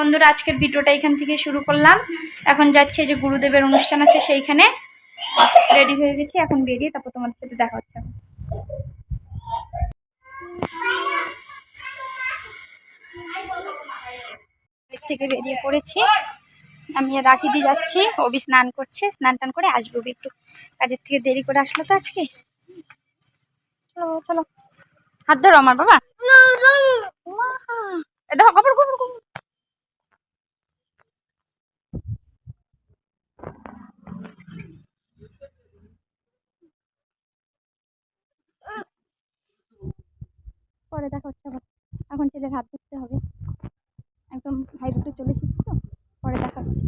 বন্ধুরা, আজকের ভিডিওটা এখান থেকে শুরু করলাম। এখন যাচ্ছে যে গুরুদেবের অনুষ্ঠান আছে সেইখানে। রেডি হয়ে গেছি, এখন বেরিয়ে তারপর তোমাদের সাথে দেখা হচ্ছে। থেকে বেরিয়ে পড়েছি। আমি রাখি দিয়ে যাচ্ছি, অবি স্নান করছে, স্নান টান করে আসব একটু। কাজের থেকে দেরি করে আসলো তো আজকে। চলো চলো। হাত ধরো আমার বাবা। পরে দেখা হচ্ছে আবার। এখন ছেলের হাত ধরতে হবে। একদম ভাই দুটো চলে এসেছি তো, পরে দেখা হচ্ছে।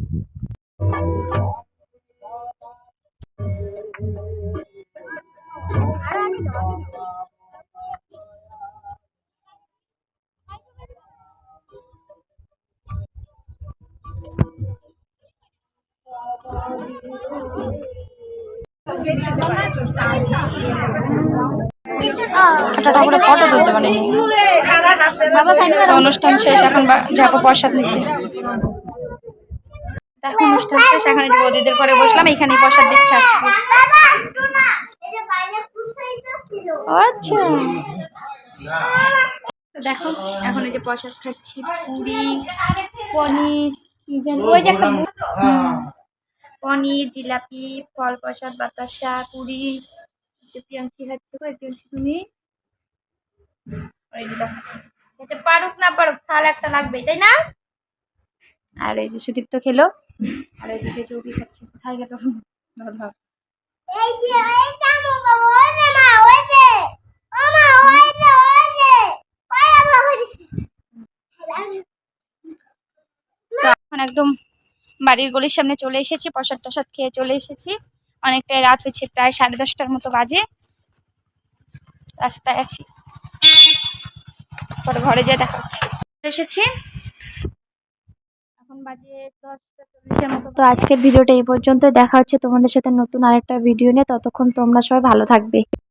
ঠাকুরের ফটো তুলতে পারিনি। অনুষ্ঠান শেষ, এখন যাব প্রসাদ নিতে। এখন অনুষ্ঠান শেষ, এখন বৌদিদের ঘরে বসলাম, এখানেই প্রসাদ দিচ্ছে আচ্ছা। দেখো, এখন এই যে প্রসাদ খাচ্ছি, পুরি, পনির ওই যে একটা পনির, জিলাপি, ফল প্রসাদ, বাতাসা, পুরি যে খাচ্ছে গো তুমি এই যে দেখো। পারুক না পারুক তাহলে একটা লাগবেই তাই না? আর এই যে সুদীপ্ত খেলো। আর এদিকে চৌকি খাচ্ছে গেল? এখন একদম বাড়ির গলির সামনে চলে এসেছি প্রসাদ টসাদ খেয়ে চলে এসেছি। অনেকটাই রাত হয়েছে, প্রায় সাড়ে দশটার মতো বাজে। রাস্তায় আছি। পরে ঘরে যেয়ে দেখা হচ্ছে এসেছি। এখন বাজে দশটা মতো। তো আজকের ভিডিওটা এই পর্যন্ত দেখা হচ্ছে তোমাদের সাথে নতুন আরেকটা ভিডিও নিয়ে। ততক্ষণ তোমরা সবাই ভালো থাকবে।